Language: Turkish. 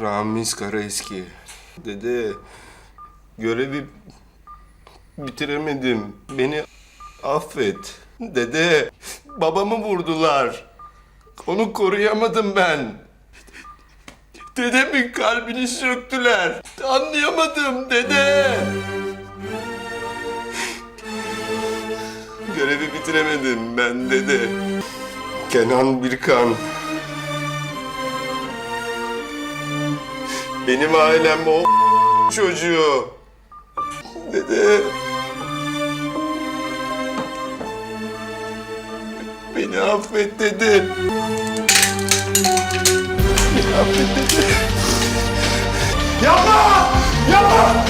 Ramiz Karaeski. Dede, görevi bitiremedim. Beni affet. Dede, babamı vurdular. Onu koruyamadım ben. Dedemin kalbini söktüler. Anlayamadım dede. Görevi bitiremedim ben dede. Kenan Birkan. Benim ailem o çocuğu. Dede. Beni affet dede. Beni affet dede. Yapma! Yapma!